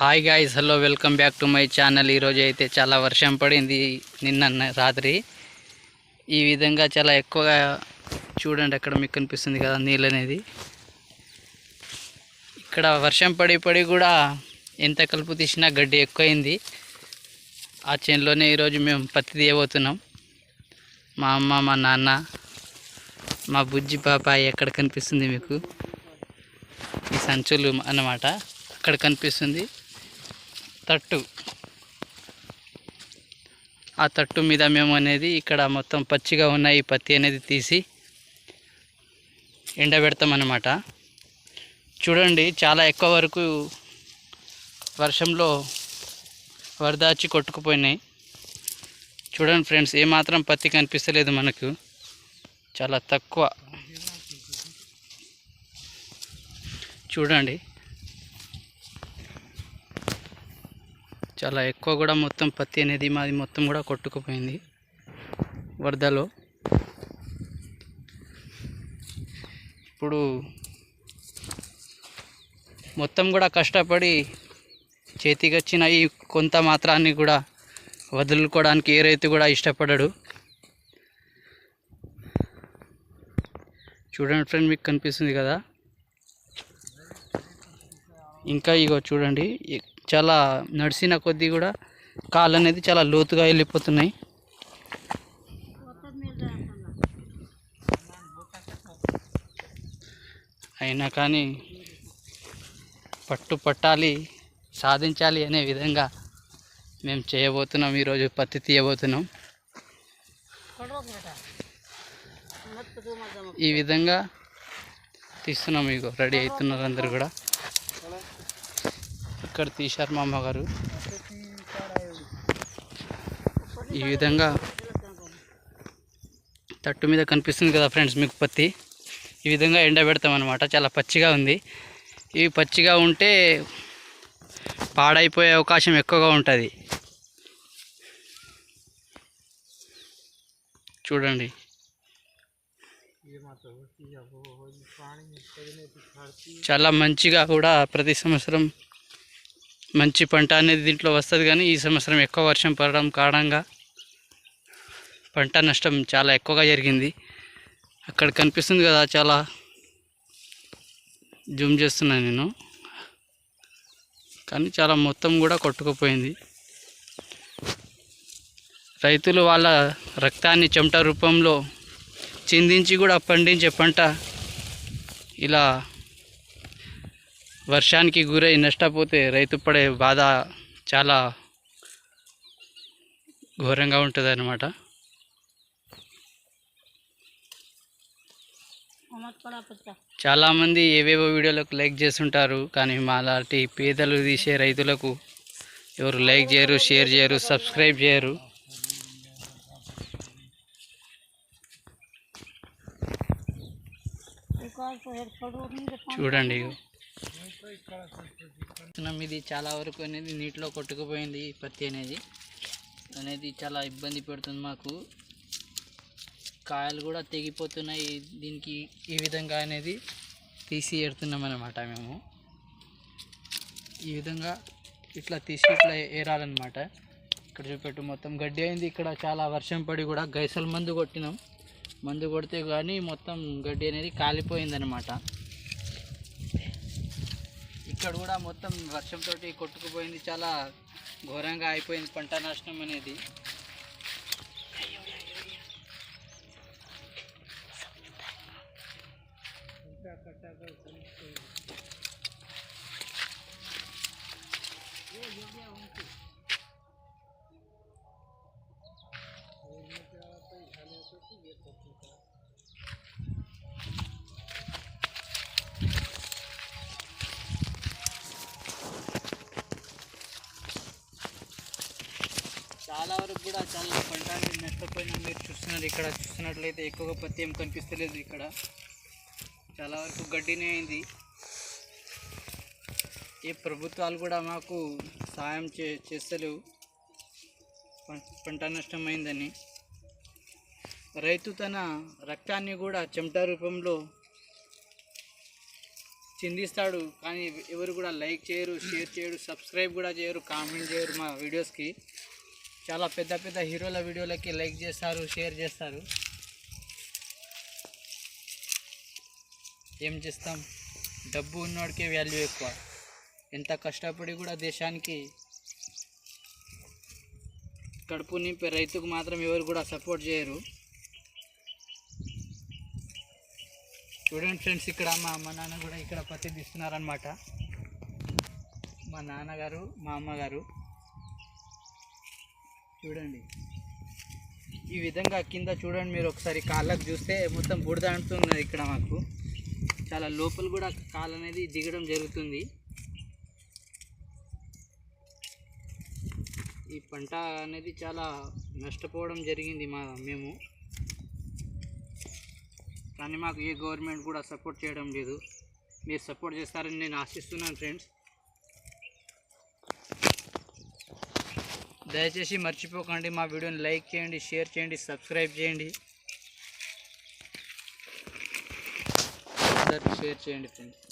Hi guys hello welcome back to my channel ఈరోజు అయితే చాలా వర్షం పడింది నిన్న రాత్రి. ఈ విధంగా చాలా ఎక్కువగా చూడండి అక్కడ మీకు కనిపిస్తుంది కదా నీళ్ళు అనేది. ఇక్కడ వర్షం పడి పడి కూడా ఎంత కలుపు తీసినా గడ్డి ఎక్కువైంది. ఆ చేనులోనే ఈరోజు మేము పత్తి తీయబోతున్నాం. మా అమ్మ మా నాన్న మా బుజ్జి పాప ఎక్కడ కనిపిస్తుంది మీకు? ఈ సంచులు అన్నమాట. అక్కడ కనిపిస్తుంది. తట్టు. ఆ తట్టు మీద మేము అనేది ఇక్కడ మొత్తం పచ్చిగా ఉన్న ఈ పత్తి అనేది తీసి ఎండబెడతామన్నమాట. చూడండి చాలా ఎక్కువ వరకు వర్షంలో వరదాచి కొట్టుకుపోయినాయి. చూడండి ఫ్రెండ్స్ ఏమాత్రం పత్తి కనిపిస్తలేదు మనకు. చాలా తక్కువ. చూడండి చాలా ఎక్కువ కూడా మొత్తం పత్తి అనేది మాది మొత్తం కూడా కొట్టుకుపోయింది వరదలో. ఇప్పుడు మొత్తం కూడా కష్టపడి చేతికి వచ్చిన ఈ కొంత మాత్రాన్ని కూడా వదులుకోవడానికి ఏ రైతు కూడా ఇష్టపడడు. చూడండి ఫ్రెండ్ మీకు కనిపిస్తుంది కదా. ఇంకా ఇగో చూడండి చాలా నడిచిన కొద్దీ కూడా కాళ్ళు అనేది చాలా లోతుగా వెళ్ళిపోతున్నాయి. అయినా కానీ పట్టు పట్టాలి సాధించాలి అనే విధంగా మేము చేయబోతున్నాం ఈరోజు పత్తి తీయబోతున్నాం. ఈ విధంగా తీస్తున్నాం మీకు రెడీ అవుతున్నారు అందరు కూడా. ఇక్కడ తీశారు మా అమ్మగారు ఈ విధంగా తట్టు మీద కనిపిస్తుంది కదా ఫ్రెండ్స్ మీకు పత్తి. ఈ విధంగా ఎండబెడతాం అనమాట చాలా పచ్చిగా ఉంది. ఇవి పచ్చిగా ఉంటే పాడైపోయే అవకాశం ఎక్కువగా ఉంటుంది. చూడండి. చాలా మంచిగా కూడా ప్రతి సంవత్సరం మంచి పంట అనేది దీంట్లో వస్తుంది కానీ ఈ సంవత్సరం ఎక్కువ వర్షం పడడం కారణంగా పంట నష్టం చాలా ఎక్కువగా జరిగింది. అక్కడ కనిపిస్తుంది కదా చాలా జూమ్ చేస్తున్నాను నేను. కానీ చాలా మొత్తం కూడా కొట్టుకుపోయింది. రైతులు వాళ్ళ రక్తాన్ని చెమట రూపంలో చిందించి కూడా పండించే పంట ఇలా వర్షానికి గురై నష్టపోతే రైతు పడే బాధ చాలా ఘోరంగా ఉంటుంది అన్నమాట చాలామంది ఏవేవో వీడియోలకు లైక్ చేస్తుంటారు కానీ మాలాంటి పేదలు తీసే రైతులకు ఎవరు లైక్ చేయరు షేర్ చేయరు సబ్స్క్రైబ్ చేయరు. చూడండి ఇది చాలా వరకు అనేది నీటిలో కొట్టుకుపోయింది పత్తి అనేది. అనేది చాలా ఇబ్బంది పెడుతుంది మాకు. కాయలు కూడా తెగిపోతున్నాయి. దీనికి ఈ విధంగా అనేది తీసి ఎడుతున్నాం అన్నమాట మేము. ఈ విధంగా ఇట్లా తీసి ఇట్లా ఏరాలన్నమాట. ఇక్కడ చూపెట్టు మొత్తం గడ్డి అయింది. ఇక్కడ చాలా వర్షం పడి కూడా గైసల మందు కొట్టినాం. మందు కొడితే కానీ మొత్తం గడ్డి అనేది కాలిపోయిందనమాట ఇక్కడ కూడా మొత్తం వర్షంతో కొట్టుకుపోయింది. చాలా ఘోరంగా అయిపోయింది పంట నాశనం అనేది. చాలా వరకు కూడా చాలా పంట అనేది నష్టపోయినా మీరు చూస్తున్నారు ఇక్కడ చూస్తున్నట్లయితే ఎక్కువగా పత్తి ఏం కనిపిస్తలేదు ఇక్కడ. చాలా వరకు గడ్డినే అయింది. ఏ ప్రభుత్వాలు కూడా మాకు సాయం చే చేస్తలేవు. పంట పంట నష్టమైందని రైతు తన రక్తాన్ని కూడా చెమట రూపంలో చిందిస్తాడు కానీ ఎవరు కూడా లైక్ చేయరు షేర్ చేయరు సబ్స్క్రైబ్ కూడా చేయరు కామెంట్ చేయరు మా వీడియోస్కి. చాలా పెద్ద పెద్ద హీరోల వీడియోలకి లైక్ చేస్తారు షేర్ చేస్తారు. ఏం చేస్తాం? డబ్బు ఉన్నోడికే వాల్యూ ఎక్కువ. ఎంత కష్టపడి కూడా దేశానికి కడుపు నింపే రైతుకు మాత్రం ఎవరు కూడా సపోర్ట్ చేయరు. చూడండి ఫ్రెండ్స్ ఇక్కడ మా అమ్మ నాన్న కూడా ఇక్కడ పత్తి తీస్తున్నారనమాట మా నాన్నగారు మా అమ్మగారు. చూడండి. ఈ విధంగా కింద చూడండి మీరు ఒకసారి కాళ్ళకు చూస్తే మొత్తం బుడద అంటున్నది ఇక్కడ మాకు. చాలా లోపల కూడా కాలు అనేది దిగడం జరుగుతుంది. ఈ పంట అనేది చాలా నష్టపోవడం జరిగింది మా మేము. కానీ మాకు ఏ గవర్నమెంట్ కూడా సపోర్ట్ చేయడం లేదు. మీరు సపోర్ట్ చేస్తారని నేను ఆశిస్తున్నాను ఫ్రెండ్స్. దయచేసి మర్చిపోకండి మా వీడియోని లైక్ చేయండి షేర్ చేయండి సబ్స్క్రైబ్ చేయండి. షేర్ చేయండి ఫ్రెండ్స్.